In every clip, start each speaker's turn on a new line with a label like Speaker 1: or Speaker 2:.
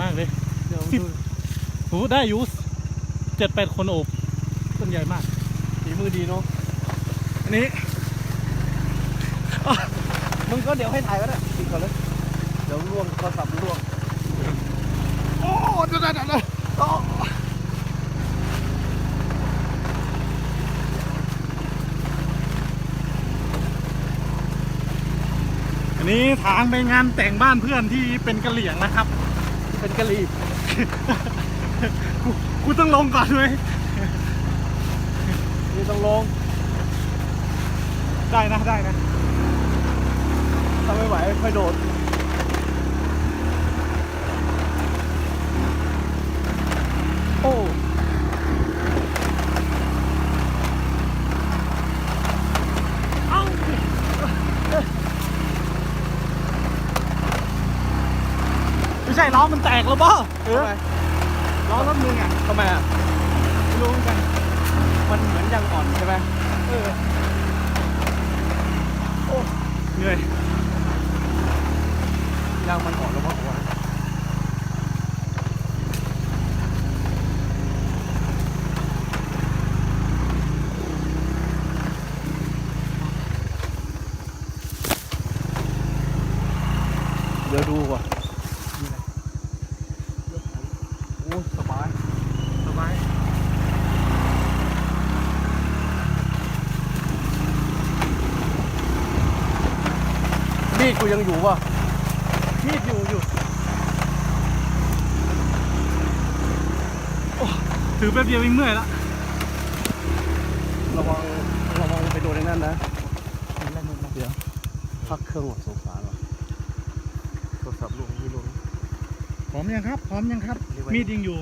Speaker 1: มากเลย
Speaker 2: เดี๋ยว
Speaker 1: สิบ
Speaker 2: ดู
Speaker 1: โหได้อยู่เจ็ดแปดคนโอบต้นใหญ่มาก
Speaker 2: ฝีมือดีเนาะ
Speaker 1: อันนี้
Speaker 2: มึงก็เดี๋ยวให้ถ่ายก็ได้ปิดก่อนเลยเดี๋ยวล่วงโทรศัพท์ล่วง
Speaker 1: โอ้เดี๋ยวเดี๋ยวเดี๋ยวโอ้อันนี้ทางไปงานแต่งบ้านเพื่อนที่เป็นกะเหลี่ยงนะครับ
Speaker 2: เป็นกะหรี่
Speaker 1: กูกูต้องลงก่อนไหม
Speaker 2: กูต้องลง
Speaker 1: ได้นะได้นะ
Speaker 2: ถ้าไม่ไหวค่อยโดดโอ้า
Speaker 1: ไม่ใช่ล้อมันแตกแล้วป่ะเอ
Speaker 2: ทำ
Speaker 1: อ
Speaker 2: ไม
Speaker 1: ล้อรถมึงอะ
Speaker 2: ทำไมอะ
Speaker 1: ไม่รู้เหมือนกัน
Speaker 2: มันเหมือนยังอ่อนใช่ไหม
Speaker 1: เออโอ้เหนื่อย
Speaker 2: ยางมันอ่อนแล้วมั้งวะเดี๋ยวดูก่อนโอ้สบาย
Speaker 1: สบาย
Speaker 2: มีด กูยังอยู่ป่ะ
Speaker 1: มีดอยู่อยู่โอ้ถือแป๊บเดียวเองเมื่อยละ
Speaker 2: ระวังระวังไปโดนในนั้นนะเดี๋ยวพักเครื่องหมดสงสารว่ะโทรศัพท์ลงไม่ลง
Speaker 1: พร้อมยังครับ พร้อมยังครับ
Speaker 2: นี่ไว้
Speaker 1: มีดยังอยู่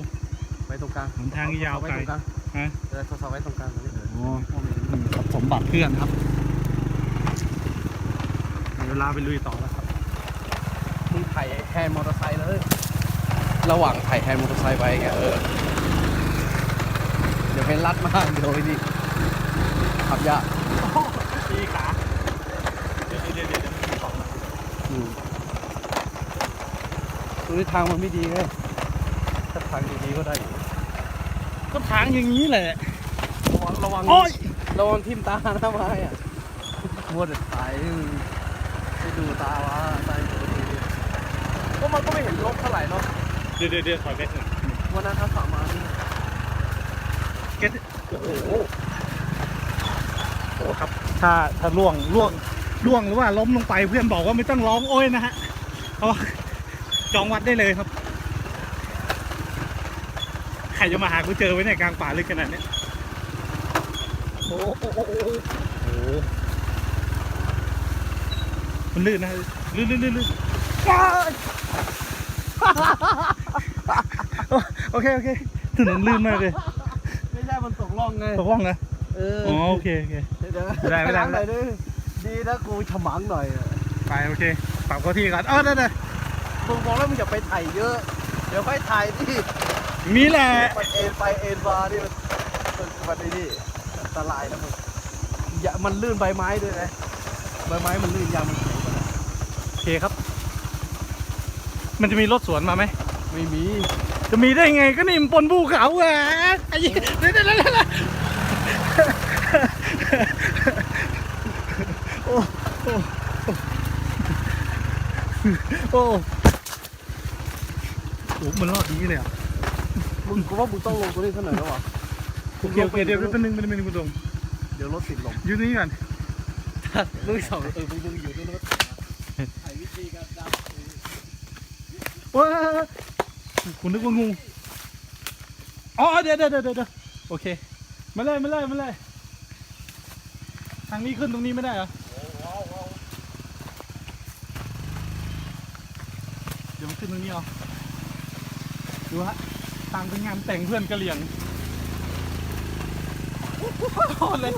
Speaker 2: ไว้ตรงกลาง
Speaker 1: หนทางยาว
Speaker 2: เอไว้
Speaker 1: ไกล
Speaker 2: ตรงกลาง
Speaker 1: ฮะ
Speaker 2: เออโทรศัพท์ไว้ตรงกลางตรงนี้เออ
Speaker 1: อ๋อนี่ครับสมบัติเพื่อนครับ เวลาไปลุยต่อแล้วครับ
Speaker 2: มึงถ่ายแฮนด์มอเตอร์ไซค์เลย ระหว่างถ่ายแฮนด์มอเตอร์ไซค์ไปไงเออ เดี๋ยวเป็นรัดมากเดี๋ยวไอ้นี่ขับยาก
Speaker 1: ตีขาเดี๋ยวเดี๋ยวเดี๋ยวเดี๋ยวมันตกนะ
Speaker 2: อืมตรงนี้ทางมันไม่ดีไงถ้าทางดีๆก็ได้อยู่
Speaker 1: ก็ทางอย่างนี้แหละ
Speaker 2: ระวังระวัง
Speaker 1: โอ้ย
Speaker 2: ระวังทิ่มตาหน้าไม้อะมัวแต่ถ่ายให้ ดูตาว่าตาก็มันก็ไม่เห็นลบเท่าไหร่เนาะ
Speaker 1: เดี๋ยวเดี๋ยวเดี๋ยวถอยไปเถอะ
Speaker 2: วันนั้นถ้าฝั่งมานี่
Speaker 1: เก็ตโอ้โหโอ้ครับ ถ้าถ้าล่วงล่วงล่วงหรือว่าล้มลงไปเพื่อนบอกว่าไม่ต้องร้องโอ้ยนะฮะเพราะว่าจองวัดได้เลยครับ ใครจะมาหากูเจอไว้ในยกลางป่าลึกขนาดเนี้ยโอ้โหโอ้โหโอ้โหโอ้โห มันลื่นนะลื่นลื่นลื่นลื่นว้ายโอเค โอเคถนนลื่นมากเลย
Speaker 2: ไม่ใช่มันตกล่องไง
Speaker 1: ตกล่องนะ
Speaker 2: เออ
Speaker 1: อ๋อโอเคโอเค
Speaker 2: เดี๋ยว
Speaker 1: ไม่ได้ไม่ได้
Speaker 2: หน่อยดิดีนะกูฉมังหน่อยอะ
Speaker 1: ไปโอเคปรับเข้าที่ก่อนเออได้ได้
Speaker 2: มึงบอกแล้วมึงอย่าไปถ่ายเยอะ เดี๋ยวค่อยถ่ายที่
Speaker 1: มีแหละ
Speaker 2: ไปเอ็นไปเอ็นมานี่มันมันมันไอ้นี่อันตรายนะมึงอย่ามันลื่นใบไม้ด้วยนะใบไม้มันลื่นยางมัน
Speaker 1: คครับ มันจะมีรถสวนมาไหม
Speaker 2: ไม่มี
Speaker 1: จะมีได้ไงก็นี่มันปนภูเขาแหวะไอ้เหี้ยเดี๋ยวเดี๋ยวเดี๋ยวเดี๋ยวโอ้โอ้โอ้โหมันรอดดีเลยอะ
Speaker 2: มึงกูว่ามึงต้องลงตัวนี้สักหน่อยแล้ววะ
Speaker 1: โอเคโอเคเดี๋ยวเป็นหนึ่งเป็นหนึ่งคุณตรง
Speaker 2: เดี๋ยวรถติดลม
Speaker 1: อยู่นี่ก่อน
Speaker 2: มึงสองเออมึงมึงอยู่ตรงนั้นถ่ายวิธีการดับ
Speaker 1: ว้าคุณนึกว่างูอ๋อเดี๋ยวเดี๋ยวเดี๋ยวเดี๋ยวโอเค มาเลยมาเลยมาเลยทางนี้ขึ้นตรงนี้ไม่ได้เหรอเดี๋ยวมันขึ้นตรงนี้เอาดูฮะทางเป็นงานแต่งเพื่อนกะเหลี่ยงโคตรเลย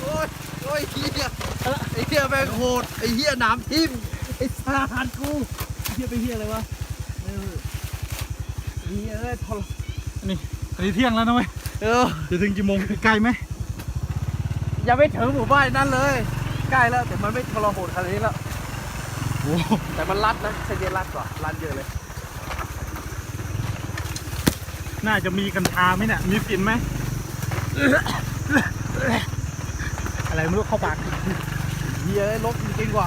Speaker 2: โอ้ย โอ้ยเฮียไอ้เฮียแม่งโหดไอ้เฮียน้ำทิ่มไอ้สารกูไอ้เฮียไปเฮียอะไรวะเออเฮียเอ้ยทร
Speaker 1: อันนี้อันนี้เที่ยงแล้วนะเว้ย
Speaker 2: เออ
Speaker 1: จะถึงกี่โมงไกลไหม
Speaker 2: อย่าไปถึงหมู่บ้านนั่นเลย ใกล้แล้วแต่มันไม่ทรหดขนาดนี้แล้ว
Speaker 1: โอ้โห
Speaker 2: แต่มันรัดนะเส้นนี้รัดกว่ารัดเยอะเลย
Speaker 1: น่าจะมีกัญชาไหมเนี่ยมีฝิ่นไหม อะไรไม่รู้เข้าปาก
Speaker 2: เฮียลบจริงกว่า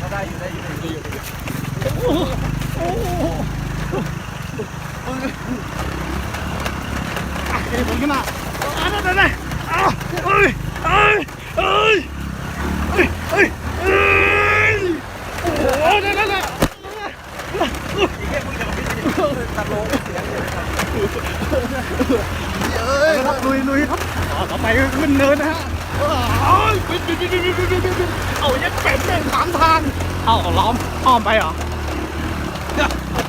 Speaker 2: ก็ได้อยู่ได้อยู่ได้อยู่ได้อยู่
Speaker 1: โอ้โหอะเฮ้ยผมกันนะอะนั่นนั่นนั่นอะเอ้ยเอ้ยเอ้ยเอ้ยเอ้ยเอ้ยโอ้โหนั่นนั่น
Speaker 2: ตัดลงเสียงเอ้ยครับ
Speaker 1: ลุยลุยครับต่อไปขึ้นเนินนะฮะเอายัดเป็ดเป็งสามทางเอาล้อมอ้อมไปเหรอ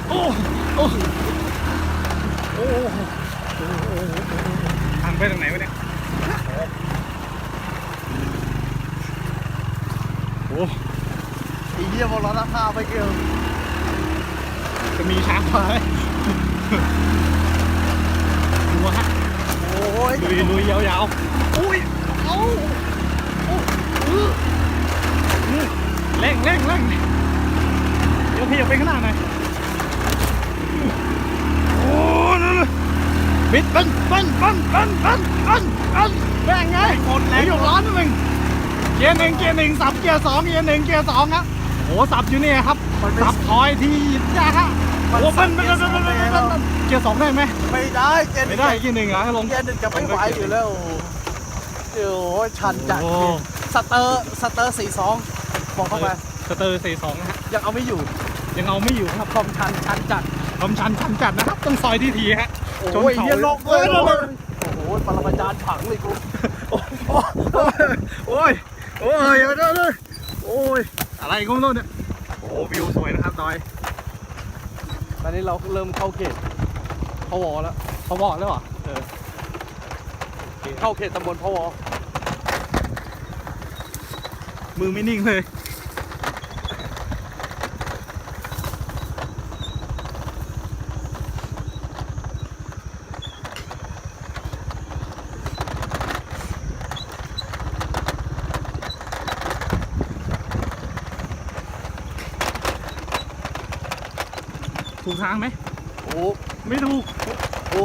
Speaker 1: โอ้โอ้โอ้ทางไปทางไหนวะเนี่ยโอ้
Speaker 2: ไอเยี่ยบรลล้อหน้าท่าไปเกลียว
Speaker 1: จะมีช้างมาไหมดูฮะ
Speaker 2: โอ้ย
Speaker 1: ลุยลุยยาวๆอุ้ยเอาโอ้อื้ออื้อเร่งเร่งเร่งเดี๋ยวพี่อย่าไปข้างหน้าหน่อยโอ้นั่นเลยบิดปั้นปั้นปั้นปั้นปั้นปั้นปั้นแรงไงหมดแรงยกล้อนิดหนึ่งเกียร์หนึ่งเกียร์หนึ่งสับเกียร์สองเกียร์หนึ่งเกียร์สองครับ โอ้สับอยู่นี่ครับสับถอยทียากฮะโอ้ปั้นปั้นปั้นปั้นปั้นปั้นปั้นเกียร์สองได้ไหม
Speaker 2: ไม่ได้เจน
Speaker 1: ไม่ได้เกียร์หนึ่งเหรอให้ลง
Speaker 2: เจนหนึ่งจะไม่ไหวอยู่แล้วโอ้ยชันจัด
Speaker 1: โอ้
Speaker 2: สเตอร์สเตอร์สี่สองบอกเข้าไป
Speaker 1: สเตอร์สี่สองนะฮะ
Speaker 2: ยังเอาไม่อยู่
Speaker 1: ยังเอาไม่อยู่ครับ
Speaker 2: ความชันชันจัด
Speaker 1: ลำชันชันจัดนะครับต้องซอยที่ทีฮะชน
Speaker 2: โอ้ย
Speaker 1: เขา
Speaker 2: เฮียลง
Speaker 1: เอ้ยลงเลย
Speaker 2: โอ้โหปรมาจารย์ผังเลยกู
Speaker 1: โอ้ยโอ้ยโอ้ยเดี๋ยวเดี๋ยวโอ้ย อะไรก็ไม่รู้เนี่ยโอ้วิวสวยนะครับดอย
Speaker 2: ตอนนี้เราเริ่มเข้าเขตพวแล้ว
Speaker 1: เขาบอกแล้วเหรอ
Speaker 2: เออเข้าเขตตำบลพว
Speaker 1: มือไม่นิ่งเลย ทางไหม
Speaker 2: โอ้
Speaker 1: ไม่ถูก
Speaker 2: โอ้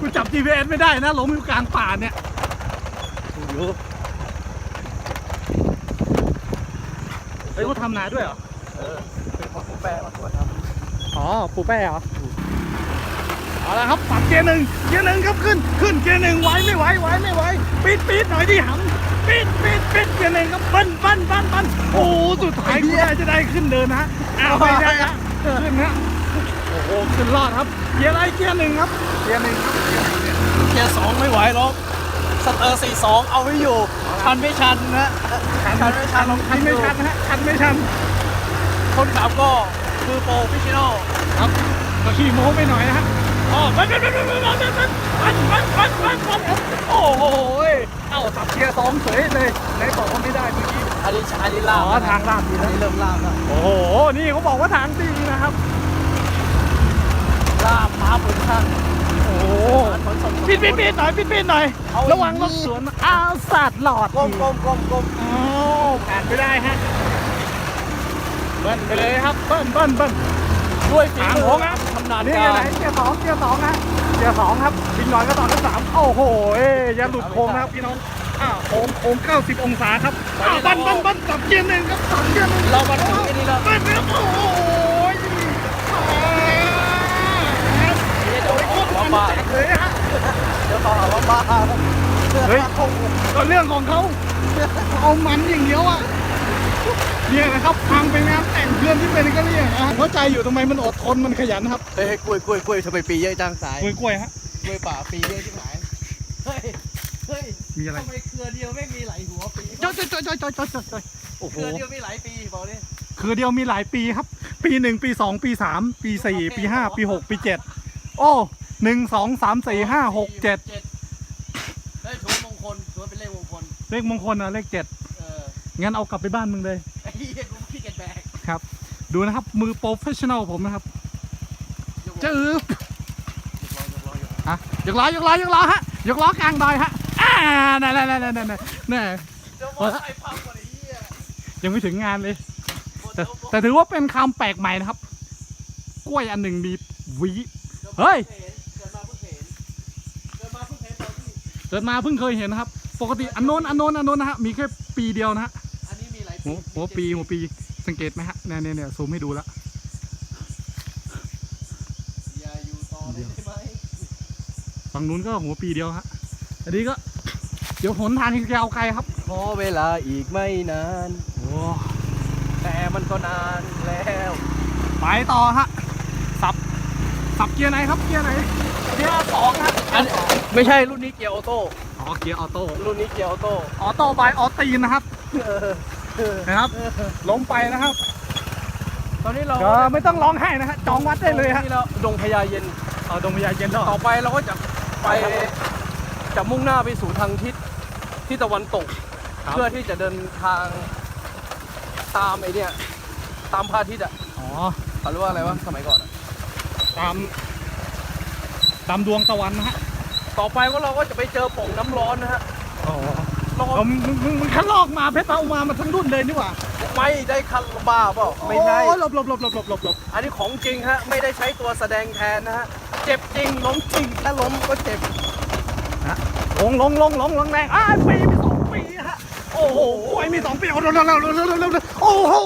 Speaker 1: กูจับ GPS ไม่ได้นะหลงอยู่กลางป่าเนี่ย
Speaker 2: ถูกอยู่
Speaker 1: เฮ้ยเขาทำนาด้วยเหรอ
Speaker 2: เออเป็นของผู้แปรมาตรวจครับ
Speaker 1: อ๋อปูแป้เหรอเอาละครับปรับเกียร์หนึ่งเกียร์หนึ่งครับขึ้น ขึ้นเกียร์หนึ่งไหวไม่ไหวไหวไม่ไหวปิดปิดหน่อยดิหำปิดปิดปิดเกียร์หนึ่งครับปั้นปั้นปั้นปั้นโอ้โหสุดท้ายกูได้จะได้ขึ้นเดินนะฮะอ้าวไม่ได้ฮะขึ้นฮะ โอ้โหขึ้นรอดครับเกียร์อะไรเกียร์หนึ่งครับเกียร์หนึ่งครับเกียร์หนึ่งเนี่ย
Speaker 2: เกียร์สองไม่ไหวหรอกสเตอร์สี่สองเอาไม่อยู่ชันไม่ชันนะ
Speaker 1: ชันไม่ชันชันไม่ชันนะฮะชันไม่ชัน
Speaker 2: คนขับก็คือโปรฟิชชั่นอล
Speaker 1: ครับก็ขี่โม้ไปหน่อยนะฮะอ๋อปั้นปั้นปั้นปั้นปั้นปั้นปั้นปั้นปั้นปั้นปั้นโอ้โหเอ้าสับเกียร์สองเฉยเลยไหนบอกว่าไม่ได้เมื่อกี้
Speaker 2: อันนี้อันนี้ลาบ
Speaker 1: อ๋อทางลาบดี
Speaker 2: อัน
Speaker 1: นะ
Speaker 2: นี้เริ่มลาบแล้ว
Speaker 1: โอ้โหนี่เขาบอกว่าทางดีนะครับ
Speaker 2: ลาบมาบนข้าง
Speaker 1: โอ้โห
Speaker 2: ขนส่ง
Speaker 1: ปิดปิดปิดหน่อยปิดปิดหน่อย
Speaker 2: เอา
Speaker 1: ระวังรถสวนอ้าวสัตว์หลอด
Speaker 2: กลมกลมกลมกลม
Speaker 1: อ้าวผ่านไม่ได้ฮะเบิ้ลไปเลยครับเบิ้ลเบิ้ลเบิ้ล
Speaker 2: ด้วยฝี
Speaker 1: ทาง
Speaker 2: มื
Speaker 1: โค้
Speaker 2: อง
Speaker 1: ครับ
Speaker 2: ชำนาญ
Speaker 1: นี่
Speaker 2: กา
Speaker 1: ไหน
Speaker 2: ร
Speaker 1: เกียร์สองเกียร์สองฮะเกียร์สองครับบินหน่อยก็ต่อที่สามโอ้โหเอ้ยอย่าหลุดโค้งนะครับพี่น้องอ้าวโค้งโค้ง90องศาครับอ้าวบันบันบันสับเกียร์หนึ่งครับสับเกียร์หนึ่ง
Speaker 2: เรามาถึงไอ้นี่แล้ว
Speaker 1: บันครับโอ้โห
Speaker 2: วเขาหาว่าบ้า
Speaker 1: เลยฮะ
Speaker 2: เดี๋ยวเขาหาว่าบ้า
Speaker 1: เฮ้ยก็เรื่องของเขาเอามันอย่างเดียวอะเนี่ยนะครับพังเป็นงานแต่งเพื่อนที่เป็นก็เรียกนะเข้าใจอยู่ทำไมมันอดทนมันขยันนะครับ
Speaker 2: เฮ้ยกล้วยกล้วยกล้วยทำไมปีเยอะจังสาย
Speaker 1: กล้วยกล้วยฮะ
Speaker 2: กล้วยป่าปีเยอะที่ไหนเฮ้ยเฮ้ย
Speaker 1: มีอะไร
Speaker 2: ทำไมเครือเดียวไม่มีหลายหัวปี
Speaker 1: จอยจอยจอยจอยจอยจอยจอยโอ้โห
Speaker 2: เครือเดียวมีหลายปีบอกเลย
Speaker 1: คือเดียวมีหลายปีครับ ปีหนึ่งปีสองปีสามปีสี่ปีห้าปีหกปีเจ็ดโอ้ หนึ่งสองสามสี่ห้าหกเจ็ด
Speaker 2: ได้ถือว่ามงคลถือว่าเป็นเลขมงคล
Speaker 1: เลขมงคลนะเลขเจ็ด
Speaker 2: เออ
Speaker 1: งั้นเอากลับไปบ้านมึงเลย
Speaker 2: ไอ้เหี้ยกูขี้เกียจแบก
Speaker 1: ครับ ดูนะครับ มือโปรเฟชชั่นอลผมนะครับ
Speaker 2: ยก
Speaker 1: จะ
Speaker 2: ล้อ
Speaker 1: อึบ
Speaker 2: ยกล้อยกล้ออยู่
Speaker 1: ฮะยกล้อยกล้อยกล้อฮะยกล้อกลางดอยฮะอ่านั่นนั่นนั่นนั่นนั่นนั่น
Speaker 2: เดี๋ยวมอไซค์พังกว่าไอ้เหี้ย
Speaker 1: ยังไม่ถึงงานเลย แต่
Speaker 2: เดี๋ยว
Speaker 1: แต่ถือว่าเป็นคำแปลกใหม่นะครับ กล้วยอันหนึ่งมีหวี เฮ้ย
Speaker 2: เกิดมาเพิ่งเห็นเกิดมาเพิ่งเห็นตอนที่
Speaker 1: เกิดมาเพิ่งเคยเห็นนะครับ ปกติอันโน้นอันโน้นอันโน้นนะฮะมีแค่ปีเดียวนะฮะ
Speaker 2: อันนี้มีหลาย
Speaker 1: หัวหัวปีหัวปีสังเกตไหมฮะเนี่ยเนี่ยเนี่ยซูมให้ดูแล้ว
Speaker 2: อย่าอยู่ต่อเลยใช่ไหม
Speaker 1: ฝั่งนู้นก็หัวปีเดียวฮะอันนี้ก็เดี๋ยวหนทางยาวไกลครับ
Speaker 2: ขอเวลาอีกไม่นาน
Speaker 1: โอ้
Speaker 2: แต่มันก็นานแล้ว
Speaker 1: ไปต่อฮะสับสับเกียร์ไหนครับเกียร์ไหนเกียร์สองฮะ
Speaker 2: อัน ไม่ใช่รุ่นนี้เกียร์ออโต้
Speaker 1: อ๋อเกียร์ออโต้
Speaker 2: รุ่นนี้เกียร์ออโต้
Speaker 1: ออโต้บายออตีนนะครับ
Speaker 2: เออเออ
Speaker 1: นะครับ ล้มไปนะครับ
Speaker 2: ตอนนี้เรา
Speaker 1: ก็ไม่ต้องร้องไห้นะฮะจองวัดได้เลยฮะ
Speaker 2: นี่เราดงพญาเย็น
Speaker 1: เอาดงวิญญาณเย็นแล้ว
Speaker 2: ต่อไปเราก็จะไปจะมุ่งหน้าไปสู่ทางทิศที่ตะวันตก เพื่อที่จะเดินทางตามไอเนี่ยตามพระอาทิตย์อะ
Speaker 1: อ๋อ
Speaker 2: เขาเรียกว่าอะไรวะสมัยก่อนอะ
Speaker 1: ตามตามดวงตะวันนะฮะ
Speaker 2: ต่อไปก็เราก็จะไปเจอโป่งน้ำร้อนนะฮะ
Speaker 1: อ๋อ
Speaker 2: เรา
Speaker 1: เอามึงมึงมึงมึงคัดลอกมาเพชรตาอุมามาทั้งรุ่นเลยนี่หว่า
Speaker 2: ไม่ได้คันบ้าเปล่าไม่ใช่
Speaker 1: โอ้ยหลบหลบหลบหลบหลบหลบหลบ
Speaker 2: อันนี้ของจริงฮะ ไม่ได้ใช้ตัวแสดงแทนนะฮะ เจ็บจริงล้มจริงถ้าล้มก็เจ็บ
Speaker 1: ลงลงลงลงลงแรงอ้าวปีมีสองปีฮะ โอ้โหโอ้ยมีสองปีเอาเร็วเร็วเร็วเร็วเร็วเร็วเร็วโอ้โหโอ้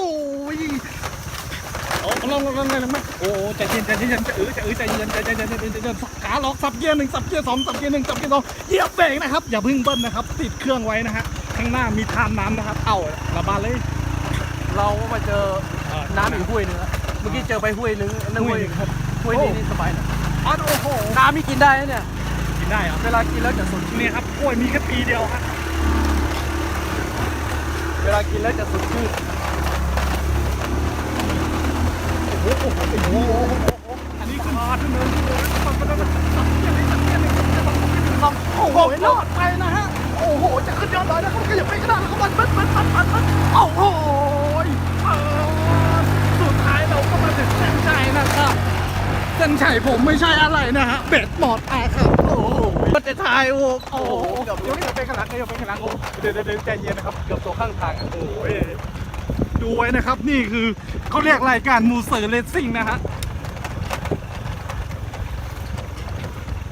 Speaker 1: ลงลงลงลงลงโอ้โหใจเย็นใจเย็นจะเออจะเออใจเย็นใจเย็นใจเย็นใจเย็นใจเย็นขาล็อกสับเกียร์หนึ่งสับเกียร์สองสับเกียร์หนึ่งสับเกียร์สองเหยียบเบรกนะครับอย่าพึ่งเบิ้ลนะครับ ติดเครื่องไว้นะฮะข้างหน้ามีทานน้ำนะครับ เอ้าระบายเลย
Speaker 2: เราก็มาเจอน้ำอีกห้วยนึงเมื่อกี้เจอไปห้วยหนึงนั่นห้วยห้วยนี้นี่สบายหนะ
Speaker 1: อ๋อโอ้โห
Speaker 2: น้ำนี่กินได้เนี่ย
Speaker 1: กินได้เหรอ
Speaker 2: เวลากินแล้วจะสดชื่น
Speaker 1: นี่ยครับกล้วยมีแค่ปีเดียวฮะ
Speaker 2: เวลากินแล้วจะสดชื่น
Speaker 1: โอันนี้ขึ้นเนินขึ้นเนินสับเกียร์หนึ่งสับเกียร์หนึ่งสับเกียร์หนึ่งสับเกียร์สองสับเกียร์หนึ่งสองโอ้โหรอดไปนะฮะ โอ้โห จะขึ้นยอดดอยนะครับก็อย่าไปก็ได้แล้วก็มันมันมันมันมันมันโอ้โหสุดท้ายเราก็มาถึงเส้นชัยนะครับเส้นชัยผมไม่ใช่อะไรนะฮะ เบ็ดหมดแอาครับ โอ้โห
Speaker 2: มันจะทายโอ้
Speaker 1: โอ้
Speaker 2: โหเกือบ
Speaker 1: เดี๋ยวอย่าไปข้างหลังอย่าไปข้างหลังโอ้เดี๋ยวเดี๋ยวเดี๋ยวใจเย็นนะครับ
Speaker 2: เกือบตัวข้างทาง
Speaker 1: โอ้ย ดูไว้นะครับ นี่คือเขาเรียกรายการมูเซอร์เลสซิ่งนะฮะ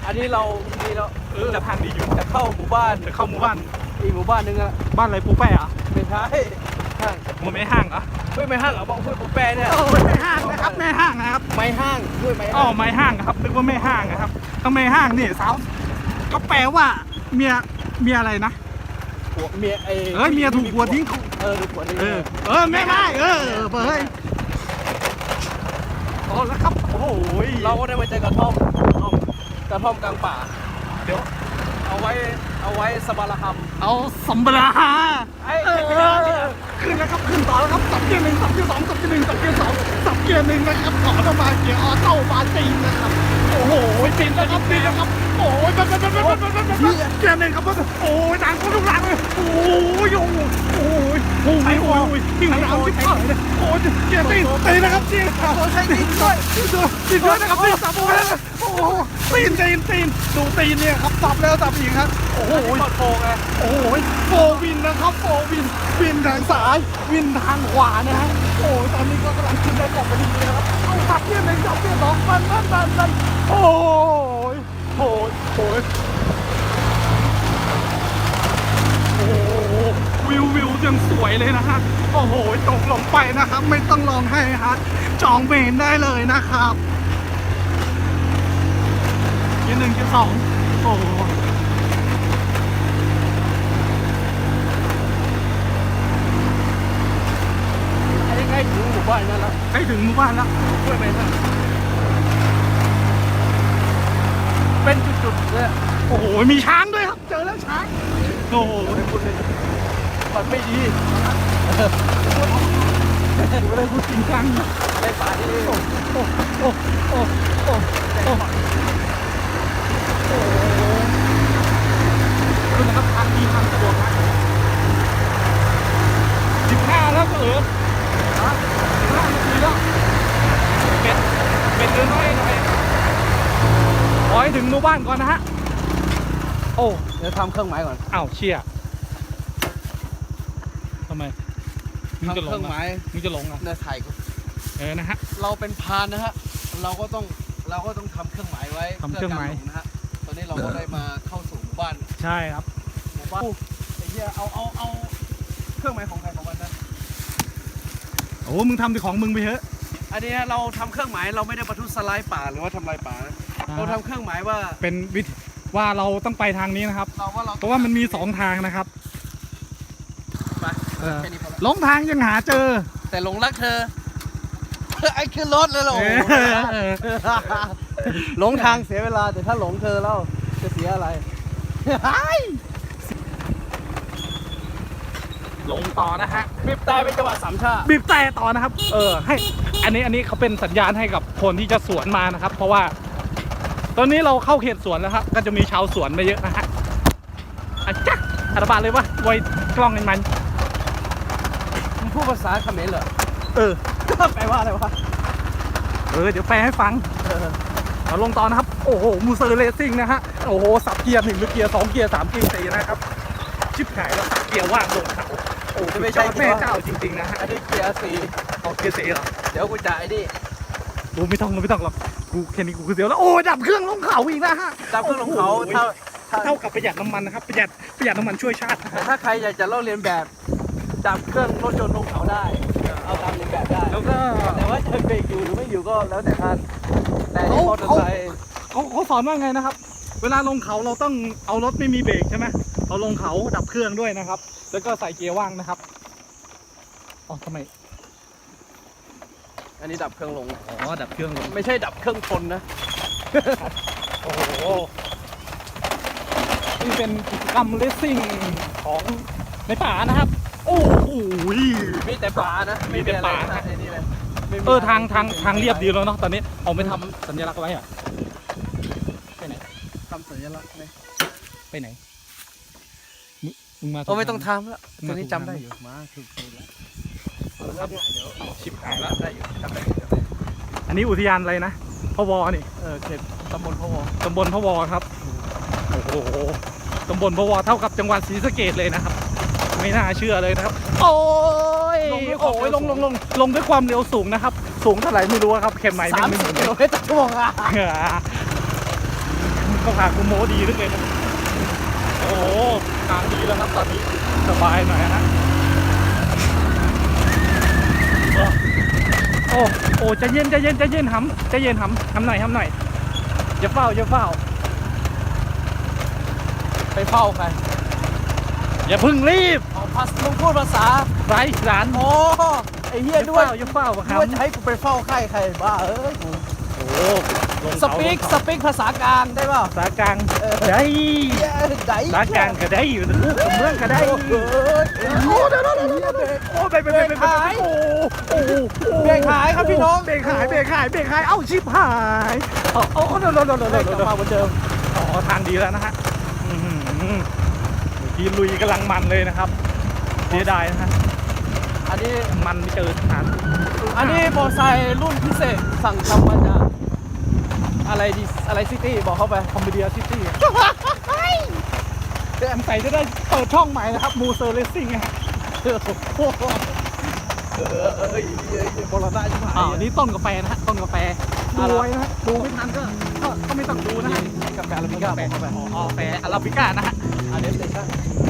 Speaker 2: อันนี้เรานี่เรา
Speaker 1: เออทางดีอยู่
Speaker 2: จะเข้าหมู่บ้าน
Speaker 1: จะเข้าหมู่บ้าน
Speaker 2: อีกหมู่บ้านนึงอะ
Speaker 1: บ้านอะไรปูแปะอะ
Speaker 2: ไม่ใช่ห้าง
Speaker 1: มันไม่ห้างเหรอะ
Speaker 2: เฮ้ยไม่ห้างเหรอบอกห้วยปูแปรเนี่ย
Speaker 1: โอ้ไม่ห้างนะครับไม่ห้างนะครับ
Speaker 2: ไม่ห้างห้วยไม่
Speaker 1: อ๋อ
Speaker 2: ห้าง
Speaker 1: ไม่ห้างครับนึกว่าไม่ห้างนะครับถ้าไม่ห้างนี่สาวก็แปลว่าเมียเมียอะไรนะ
Speaker 2: ผัวเมียไอ้
Speaker 1: เอ้ยเมียถูกผัวทิ้ง
Speaker 2: เออถูกผัวทิ้ง
Speaker 1: เออเออไม่ไม่เออเฮ้ยโอ้แล้วครับ โอ้โห
Speaker 2: เราก็ได้มาเจอกระท่อมกระท่อมกลางป่า
Speaker 1: เดี๋ยว
Speaker 2: เอาไว้เอาไว้สบาระค
Speaker 1: เอาสัมบราฮาำ
Speaker 2: ไอ้
Speaker 1: เออขึ้นแล้วครับขึ้นต่อแล้วครับสับเกียร์หนึ่งสับเกียร์สองสับเกียร์หนึ่งสับเกียร์สองสับเกียร์หนึ่งนะครับขอเข้ามาเกียร์ออโต้มาจีนนะครับโอ้โหจีนนะครับจีนนะครับโอ้ยแบบแบบแบบแบบแบบแบบเกียร์หนึ่งครับโอ้ยดังก็ทุกหลังเลยโอ้ยโอ้ย โอ้ยโอ้ยโอ้ยยิ่งหนาวชิบหายเลยโอ้ยเกียร์ตีนตีนะครับจีน
Speaker 2: ใช้ดินด้วย
Speaker 1: ตีด้วยนะครับตีสับโอ้ยโอ้โหตีนตีนตีนดูตีนเนี่ยครับสับแล้วสับอีกครับโอ้โห
Speaker 2: โอ้ยโกงไง
Speaker 1: โอ้ยโฟวินนะครับโฟวินวินทางซ้ายวินทางขวานะฮะโอ้ยตอนนี้ก็กำลังขึ้นได้กล่องไปดีนะครับเอาขับเพี้ยนหนึ่งขับเพี้ยนสองมันมันมันมันโอ้ยโอ้ยโอ้ยโอ้โห วิววิวยังสวยเลยนะฮะโอ้โหตกลงไปนะครับ ไม่ต้องลองให้ฮะจองเมนได้เลยนะครับยี่หนึ่งยี่สองโอ้โห
Speaker 2: ใกล้ถึงหมู่บ้านแล้ว
Speaker 1: ใกล้ถึงหมู่บ้านแล้ว
Speaker 2: ช่วยไหมท่านเป็นจุดๆเลย
Speaker 1: โอ้โหมีช้างด้วยครับ เจอแล้วช้างโอ้โห
Speaker 2: คุณเลย มันไม่ดี
Speaker 1: ดูเลยพูดจริงจัง
Speaker 2: ในป่านี่
Speaker 1: โอ้โอ้โอ้โอ้โอ้โอ้คุณนะครับทางดีทางสะดวกนะสิบห้าแล้วก็เออฮะสิบห้านาทีแล้วเป็ดเป็ดเดินน้อยหน่อยขอให้ถึงหมู่บ้านก่อนนะฮะ โอ้
Speaker 2: เดี๋ยวทำเครื่องหมายก่อน
Speaker 1: อ้าวเชี่ย ไมมึงจะ
Speaker 2: ทำ
Speaker 1: หล
Speaker 2: เครื่องงห
Speaker 1: อะ
Speaker 2: มาย
Speaker 1: มึงจะหลงอะ
Speaker 2: ในถ่ายก็
Speaker 1: เออนะฮะ
Speaker 2: เราเป็นพรานนะฮะ เราก็ต้องเราก็ต้องทำเครื่องหมายไว้
Speaker 1: ทำเครื่องหมาย
Speaker 2: พื่กนะฮะ ตอนนี้เราก็ได้มาเข้าสู่หมู่บ้าน
Speaker 1: ใช่ครับ
Speaker 2: หมู่บ้านไอ้เหี้ยเอาเอาเอาเครื่องหมายของใครของมันนะ
Speaker 1: โอ้มึงทำแต่ของมึงไปเถอะ
Speaker 2: อันนี้เราทำเครื่องหมายเราไม่ได้ประทุษร้ายป่าหรือว่าทำลายป่านะเราทำเครื่องหมายว่า
Speaker 1: เป็นวิธีว่าเราต้องไปทางนี้นะครับ
Speaker 2: เราว่าเรา
Speaker 1: เพราะว่ามันมีสองทางนะครับ
Speaker 2: ไป
Speaker 1: เออ
Speaker 2: แค่นี้พอละ
Speaker 1: หลงทางยังหาเจอ
Speaker 2: แต่หลงรักเธอ ไอ้ขึ้นรถเลยเหรอ
Speaker 1: เอ
Speaker 2: โอ้โห
Speaker 1: อเออ
Speaker 2: หลงทางเสียเวลาแต่ถ้าหลงเธอแล้วจะเสียอะไร
Speaker 1: หลงต่อนะฮะ
Speaker 2: บีบแต่เป็นจังหวะสามชา
Speaker 1: บีบแต่ต่อนะครับ เออ ให้ อันนี้อันนี้เขาเป็นสัญญาณให้กับคนที่จะสวนมานะครับ เพราะว่า ตอนนี้เราเข้าเขตสวนแล้วครับ ก็จะมีชาวสวนมาเยอะนะฮะอะจ๊ะอัตบาเลยว่าไว้กล้องให้มัน
Speaker 2: มึงพูดภาษาเขมรเหรอ
Speaker 1: เออ
Speaker 2: แปลว่าอะไรวะ
Speaker 1: เออ เดี๋ยวแปลให้ฟังเราลงตอนนะครับ โอ้โห มูเซอร์เลสซิ่งนะฮะ โอ้โห สับเกียร์หนึ่งหรือเกียร์สองเกียร์สามเกียร์สี่นะครับ ชิบหายแล้วเกียร์ว่างลงเขาโอ้โห
Speaker 2: ไม่ใช่
Speaker 1: แม่เจ้าจริงๆนะฮะ
Speaker 2: อันนี้เกียร์สี่
Speaker 1: เอาเกียร์สี่เหรอ
Speaker 2: เดี๋ยวกูจ่ายนี่
Speaker 1: กูไม่ต้องไม่ต้องหรอก กูแค่นี้กูก็เสียวแล้ว โอ้ยดับเครื่องลงเขาอีกนะฮะ
Speaker 2: จับเครื่องของเขา
Speaker 1: โอ้โห
Speaker 2: ถ้าถ้า
Speaker 1: เท่ากับประหยัดน้ำมันนะครับ ประหยัดประหยัดน้ำมันช่วยชาตินะฮะ
Speaker 2: ถ้าใครอยากจะเล่าเรียนแบบ จับเครื่องรถยนต์ลงเขาได้ เอาตามเรียนแบบได้
Speaker 1: แล้วก็
Speaker 2: แต่ว่าจะเบรกอยู่หรือไม่อยู่ก็แล้วแต่ท่านแต่ในมอเตอร์ไซค์
Speaker 1: เขาเขาสอนว่าไงนะครับ เวลาลงเขาเราต้องเอารถไม่มีเบรกใช่ไหมเราลงเขาดับเครื่องด้วยนะครับ แล้วก็ใส่เกียร์ว่างนะครับอ๋อทำไม
Speaker 2: อันนี้ดับเครื่องลง
Speaker 1: อ๋อดับเครื่องลง
Speaker 2: ไม่ใช่ดับเครื่องชนนะ
Speaker 1: โอ้โห นี่เป็นกิจกรรมเลสซิ่งของในป่านะครับ โอ้โห
Speaker 2: มีแต่ป่านะ
Speaker 1: มีแต่ป่า
Speaker 2: ไอ้นี่เลยไม่มี
Speaker 1: เออทางทางทางเรียบดีแล้วเนาะตอนนี้เอาไม่ทำสัญลักษณ์เอาไว้อะไปไหน
Speaker 2: ทำสัญลักษณ์ไหม
Speaker 1: ไปไหนมึงมึงมา
Speaker 2: โอ้ไม่ต้องทำแล้ว
Speaker 1: มา
Speaker 2: ตัวนี้
Speaker 1: ถูก
Speaker 2: จำได้
Speaker 1: ทาง
Speaker 2: อยู่มาถูกถูกแล้ว
Speaker 1: ชิบหายแล้ว
Speaker 2: ได้อยู่จำได้อยู่จำได้อยู่
Speaker 1: อันนี้อุทยานอะไรนะพวนี่
Speaker 2: เออเขตตำบลพะวง
Speaker 1: ตำบลพวครับโอ้โหตำบลพวเท่ากับจังหวัดศรีสะเกดเลยนะครับ ไม่น่าเชื่อเลยนะครับ โอ้ยโอ้ยลงลงลงลงด้วยความเร็วสูงนะครับ สูงเท่าไหร่ไม่รู้ครับเข็มไหม
Speaker 2: สาม
Speaker 1: ไม่
Speaker 2: สิ
Speaker 1: เห
Speaker 2: บ
Speaker 1: มือน
Speaker 2: กิโลเมตรต่อชั่วโมงอะ
Speaker 1: ก็พาคุณโมดีเหลือเกินนะโอ้โหทางดีแล้วครับตอนนี้สบายหน่อยนะโอ้โอ้ใจเย็นใจเย็นใจเย็นหำใจเย็นหำหำหน่อยหำหน่อยอย่าเฝ้าอย่าเฝ้า
Speaker 2: ไปเฝ้าใคร
Speaker 1: อย่าเพึ่งรีบ
Speaker 2: อ๋อภาษามึงพูดภาษา
Speaker 1: ไรหลาน
Speaker 2: โอ้ไอ้เหี้
Speaker 1: อยย่า
Speaker 2: ด้วย
Speaker 1: เฝ้าอย่าเฝ้าค
Speaker 2: ด้
Speaker 1: รั
Speaker 2: วย
Speaker 1: บ
Speaker 2: จะให้กูไปเฝ้าใครใครบ้าเอ้ยกู
Speaker 1: โอ้ลง
Speaker 2: สปีกสปีกภาษากลางได้เปล่า
Speaker 1: ภาษากลาง
Speaker 2: เออ
Speaker 1: ได้
Speaker 2: เหี้ยไหน
Speaker 1: ภาษากลางก็ได้อยู่นะลูกกับเมืองก็ได้
Speaker 2: โอ้โห
Speaker 1: โอ้เดี๋ยวเดี๋ยวเดี๋ยวเดี๋ยวโอ้ไปไปไปไปไปโอ้โอ้
Speaker 2: เบรกหายครับพี่น้อง
Speaker 1: เบรกหายเบรกหายเบรกหายเอ้าชิบหายโอ้โอ้เดี๋ยวเดี๋ยวเดี๋ยวเดี๋ยว
Speaker 2: เบรก
Speaker 1: เดี๋ยว
Speaker 2: กลับมาเหมือนเดิม
Speaker 1: อ๋อทางดีแล้วนะฮะอื้อหือเมื่อกี้ลุยกำลังมันเลยนะครับเสียดายนะฮะ
Speaker 2: อันนี้
Speaker 1: มันไม่เจอทาง
Speaker 2: อันนี้มอไซค์รุ่นพิเศษสั่งทำมาจากอะไรดิอะไรซิตี้บอกเข้าไป
Speaker 1: คอมเมดี้ซิตี้เดี๋ยวใส่จะได้เปิดช่องใหม่นะครับมูเซอร์เลสซิ่งนะฮะ
Speaker 2: เออโอ้โหเออเอ้ยเอ้ยโบราณได้ใช่ไหม
Speaker 1: อ่านี่ต้นกาแฟนะฮะต้นกาแฟดูไว้นะฮะดูไม่ทันก็ก็ก็ไม่ต้องดูนะฮะ
Speaker 2: กาแฟอะไรไม่กาแฟเข้าไป
Speaker 1: อ๋อแฟอาราบิก้านะฮะ
Speaker 2: อันนี้สเตชัน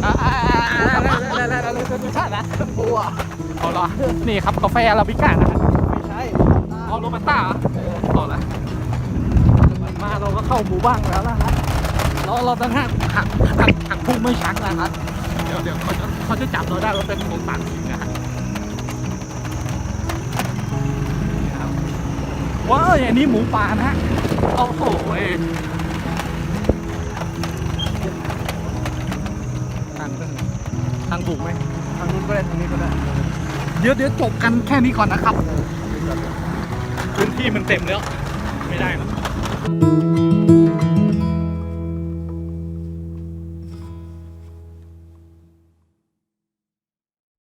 Speaker 1: อ่าอ่าอ่าอ่าแล้วชาตินะ
Speaker 2: บัว
Speaker 1: เอาละนี่ครับกาแฟอาราบิก้านะ
Speaker 2: ไม่ใช่
Speaker 1: เอาโรบัสต้าเหรอละมาเราก็เข้าหมู่บ้านแล้วนะฮะเราเราต้องหักหักหักหักพุ่งไม่ชักนะฮะเดี๋ยวเดี๋ยวเขาจะเขาจะจับเราได้ว่าเป็นคนต่างถิ่นนะฮะว้าวอันนี้หมูป่านะฮะโอ้โหางถูกไหม
Speaker 2: ทางนู้นก็ได้ทางนี้ก็ได้
Speaker 1: เดี๋ยวเดี๋ยวจบกันแค่นี้ก่อนนะครับ พื้นที่มันเต็มแล้ว ไม่ได้หรอก